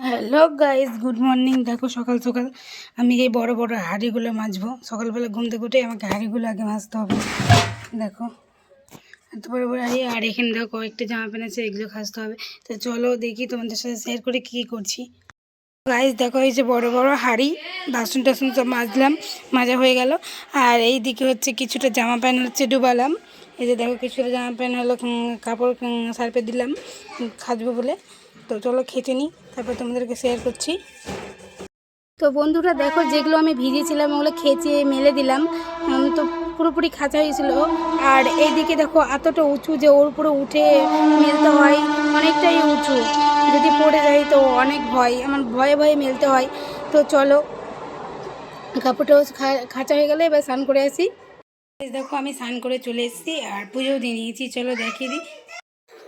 Hello guys good morning দেখো, সকাল সকাল আমি এই বড় বড় হাঁড়িগুলো মাজবো। সকালবেলা ঘুম থেকে উঠে আমাকে হাঁড়িগুলো আগে মাজতে হবে। দেখো, এত বড় বড় হাঁড়ি। আর এখানে দেখো, কয়েকটা জামা প্যান্ট আছে, এগুলো খাসতে হবে। তো চলো দেখি তোমাদের সাথে শেয়ার করে কী করছি। গাইস দেখো, এই যে বড় বড় হাঁড়ি, বাসন টাসন সব মাজলাম, মাজা হয়ে গেল। আর এই দিকে হচ্ছে কিছুটা জামা প্যান্ট হচ্ছে ডুবালাম। এই যে দেখো, কিছুটা জামা প্যান্ট হলো কাপড় সার্পে দিলাম খাজবো বলে। তো চলো খেতে নিই তারপর তোমাদেরকে শেয়ার করছি। তো বন্ধুরা দেখো যেগুলো আমি ভিজিয়েছিলাম ওগুলো খেঁচে মেলে দিলাম তো পুরোপুরি খাঁচা হয়েছিল। আর এইদিকে দেখো এতটা উঁচু যে ওর উপরে উঠে মেলতে হয়, অনেকটাই উঁচু। যদি পড়ে যায় তো অনেক ভয়, আমার ভয়ে ভয়ে মেলতে হয়। তো চলো, কাপড়টাও খাঁচা হয়ে গেলে এবার স্নান করে আসি। দেখো আমি স্নান করে চলে এসেছি আর পুজোও দিয়ে নিয়েছি, চলো দেখিয়ে দিই।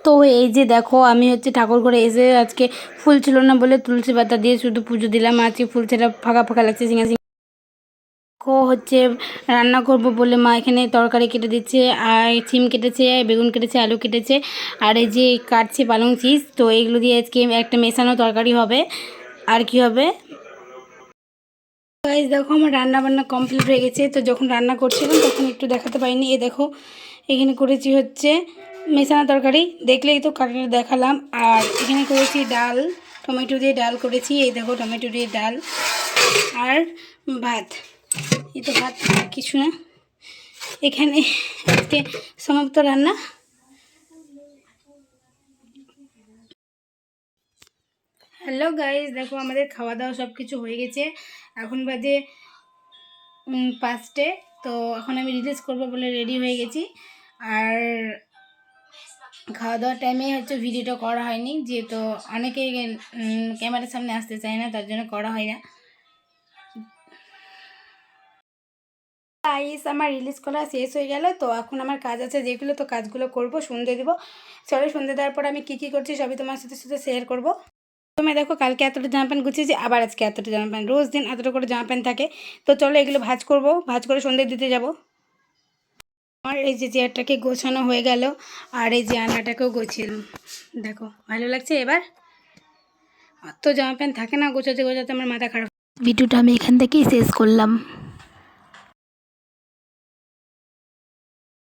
তো এই যে দেখো, আমি হচ্ছে ঠাকুর করে এসে আজকে ফুল ছিল না বলে তুলসী পাতা দিয়ে শুধু পুজো দিলাম। আজকে ফুল সেটা ফাঁকা ফাঁকা লাগছে সিঙ্গা দেখো হচ্ছে রান্না করব বলে মা এখানে তরকারি কেটে দিচ্ছে, আর সিম কেটেছে, বেগুন কেটেছে, আলু কেটেছে, আর এই যে কাটছে পালং চিজ তো এইগুলো দিয়ে আজকে একটা মেশানো তরকারি হবে। আর কি হবে? গাইজ দেখো আমার রান্না বান্না কমপ্লিট হয়ে গেছে। তো যখন রান্না করছিলাম, তখন একটু দেখাতে পারিনি। এই দেখো, এখানে করেছি হচ্ছে মেশানা তরকারি, দেখলেই তো কাটাটা দেখালাম। আর এখানে করেছি ডাল, টমেটো দিয়ে ডাল করেছি। এই দেখো টমেটো দিয়ে ডাল আর ভাত। এই তো ভাত কিছু না। এখানে আজকে সমাপ্ত রান্না। হ্যালো গাইজ দেখো আমাদের খাওয়া দাওয়া সব কিছু হয়ে গেছে। এখন বাজে পাঁচটে। তো এখন আমি রিলিজ করব বলে রেডি হয়ে গেছি। আর খাওয়া দাওয়ার টাইমে হচ্ছে ভিডিওটা করা হয়নি। যেহেতু অনেকেই উম, ক্যামেরার সামনে আসতে চায় না তার জন্য করা হয় না। আইস আমার রিলিজ করা শেষ হয়ে গেল। তো এখন আমার কাজ আছে যেগুলো তো কাজগুলো করব সন্ধে দেবো। চলো সন্ধে দেওয়ার পর আমি কী কী করছি সবই তোমার সাথে সাথে শেয়ার করব। তুমি দেখো কালকে এতটা জামা প্যান্ট গুছিয়েছি আবার আজকে এতটা জামা প্যান্ট রোজ দিন এতটা করে জামা প্যান্ট থাকে। তো চলো এগুলো ভাজ করব ভাজ করে সন্ধে দিতে যাব। আমার এই যে চেয়ারটাকে গোছানো হয়ে গেল, আর এই যে আনাটাকেও গোছিলাম। দেখো, ভালো লাগছে এবার? অত জামা প্যান্ট থাকে না, গোছাতে গোছাতে আমার মাথা খারাপ। ভিডিওটা আমি এখান থেকেই শেষ করলাম।